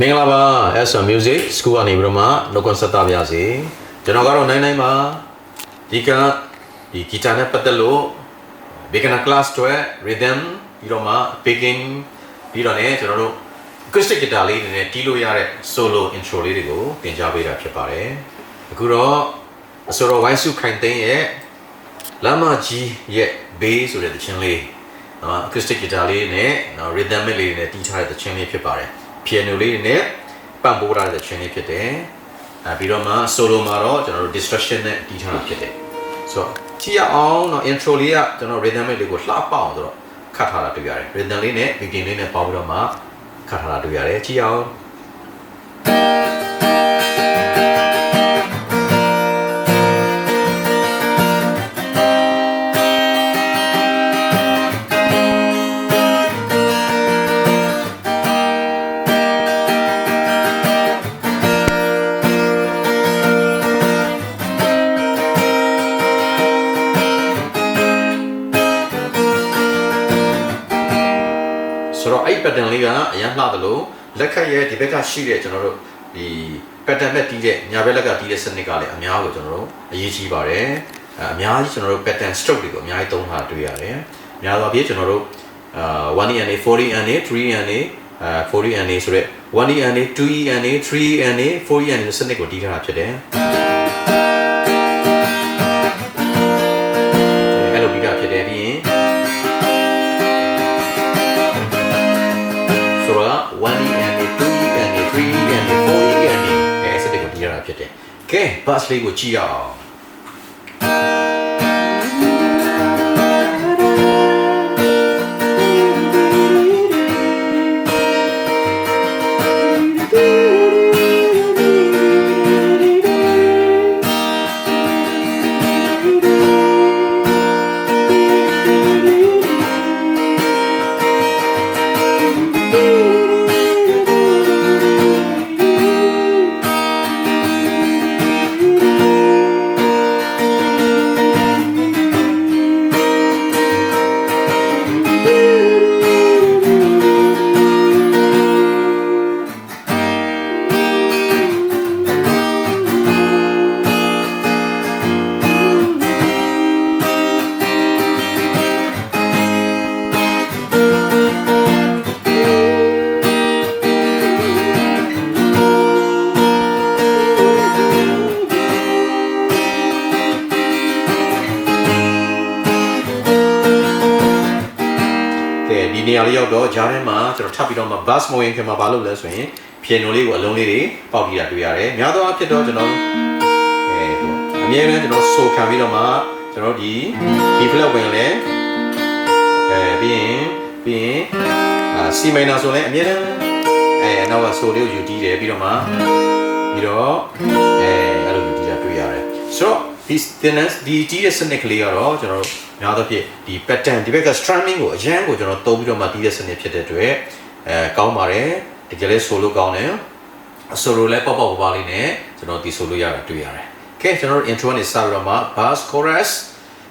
မင်္ဂလာပါ SM Music School ကနေပြီးတော့မှနှုတ်ခွန်းဆက်တာပါရစေကျွန်တော်ကတော့နိုင်နိုင်ပါဒီကဒီဂီတာနဲ့ပတ်သက်လို့ beginner class တွေ rhythm ပြီးတော့မှ picking ပြီးတော့ねကျွန်တော်တို့ acoustic guitar လေးတွေနဲ့တီးလို့ရတဲ့ solo intro လေးတွေကိုသင်ကြားပေးတာဖြစ်ပါတယ်အခုတော့အစောတော်ဝိုင်းစုခိုင်သိန်းရဲ့လမ်းမကြီးရဲ့ bass ဆိုတဲ့သချင်းလေးနော် acoustic guitar လေးနဲ့နော် rhythm လေးတွေနဲ့တီးထားတဲ့သချင်းလေးဖြစ်ပါတယ် piano လေးတွေနဲ့ပံ့ပိုးထားတဲ့သချင်းလေးဖြစ်တယ်အဲပြီးတော့မှ solo မှာတော့ကျွန်တော်တို့ distortion နဲ့တီးထားတာဖြစ်တယ်ဆိုတော့ကြည့်ရအောင်နော် intro လေးကကျွန်တော် rhythm လေးကိုလှပအောင်ဆိုတော့ခတ်ထားတာတွေ့ရတယ် rhythm လေးနဲ့ beginning လေးနဲ့ပေါင်းပြီးတော့မှခတ်ထားတာတွေ့ရတယ်ကြည့်အောင် အဲ့ pattern လေးကအရင်လှတယ်လို့လက်ခတ်ရဲ့ဒီဘက်ကရှိတဲ့ကျွန်တော်တို့ဒီ pattern နဲ့တီးတဲ့ညာဘက်လက်ကတီးတဲ့စနစ်ကလည်းအများကိုကျွန်တော်တို့အရေးကြီးပါတယ်အဲအများကြီးကျွန်တော်တို့ pattern stroke တွေကိုအများကြီးသုံးထားတွေ့ရတယ်အများသောအားဖြင့်ကျွန်တော်တို့အာ 1E and 40 and 3 and အာ40 and ဆိုတော့ 1E and 2E and 3E and 4E and စနစ်ကိုတီးထားတာဖြစ်တယ် bus လေးကိုကြည့် လေးရောက်တော့ဂျားထဲမှာကျွန်တော်ထပ်ပြီးတော့မှ bus မဝင်ခင်မှာဘာလုပ်လဲဆိုရင် piano လေးကိုအလုံးလေးတွေပေါက်တီးတာတွေ့ရတယ်။များသောအားဖြင့်တော့ကျွန်တော်အဲအမြဲတမ်းကျွန်တော်ဆိုခံပြီးတော့မှကျွန်တော်ဒီ B flat ဝင်လဲအဲပြီးရင်ပြီးရင်အာ C minor ဆိုလဲအမြဲတမ်းအဲနောက်ကဆိုလေးကိုယူတီးတယ်ပြီးတော့မှပြီးတော့အဲအဲ့လိုယူတီးတာတွေ့ရတယ်။ဆိုတော့ ဒီ tennis ဒီတီးတဲ့စနစ်ကလေးကတော့ကျွန်တော်တို့များသောဖြင့်ဒီ pattern ဒီဘက်က strumming ကိုအရန်ကိုကျွန်တော်သုံးပြီးတော့မှတီးတဲ့စနစ်ဖြစ်တဲ့အတွက်အဲကောင်းပါတယ်တကယ်လဲ solo ကောင်းတယ် solo လဲပေါ့ပေါ့ပါပါလေးနဲ့ကျွန်တော်တီး solo ရတာတွေ့ရတယ်။ကဲကျွန်တော်တို့ intro နဲ့စပြီးတော့မှ bass chorus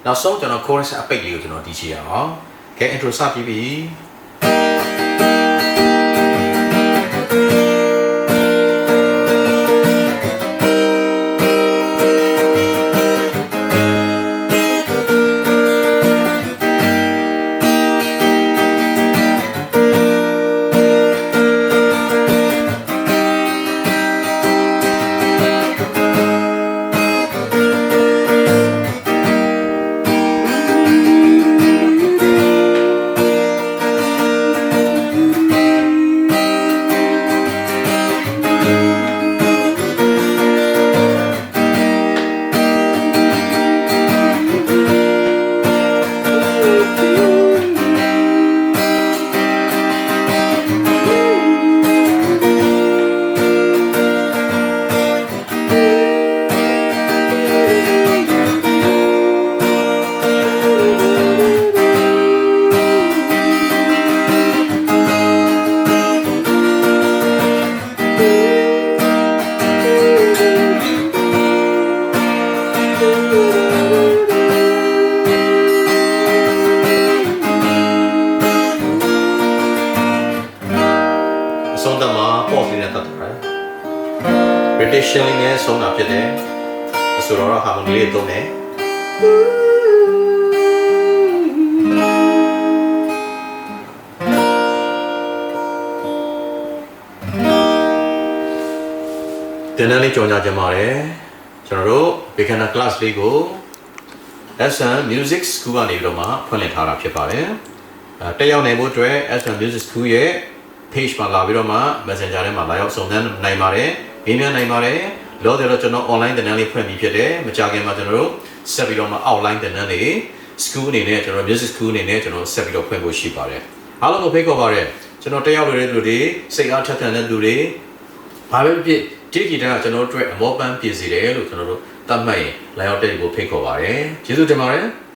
နောက်ဆုံးကျွန်တော် chorus အပိတ်လေးကိုကျွန်တော်တီးချရအောင်။ကဲ intro စပြီးပြီ။ တ်သွားတယ် British shilling နဲ့ဆုံးတာဖြစ်တယ်အဆိုတော့ harmony လေးသုံးတယ်တင်တန်းလေးကြော်ညာကြမှာတယ်ကျွန်တော်တို့ beginner class လေးကို SM Music School ကနေပြီးတော့မှဖွင့်လှစ်ထားတာဖြစ်ပါတယ်အဲတက်ရောက်နိုင်ဖို့အတွက် SM Music School ရဲ့ page မှာလာပြီးတော့မှ Messenger ထဲမှာလာရောက်စုံစမ်းနိုင်ပါတယ်မေးမြန်းနိုင်ပါတယ်လောတယ်တော့ကျွန်တော် online သင်တန်းလေးဖွင့်ပြီးဖြစ်တယ်မကြခင်မှာကျွန်တော်တို့ဆက်ပြီးတော့မှ outline သင်တန်းလေး school အနေနဲ့ကျွန်တော် music school အနေနဲ့ကျွန်တော်ဆက်ပြီးတော့ဖွင့်ဖို့ရှိပါတယ်အားလုံးကိုဖိတ်ခေါ်ပါတယ်ကျွန်တော်တက်ရောက်နေတဲ့လူတွေစိတ်အားထက်သန်တဲ့လူတွေဘာပဲဖြစ်ဒီဂီတာကကျွန်တော်တို့အတွက်အမောပန်းပြည်စီတယ်လို့ကျွန်တော်တို့သတ်မှတ်ရင်လာရောက်တဲ့ကိုဖိတ်ခေါ်ပါတယ်ကျေးဇူးတင်ပါတယ်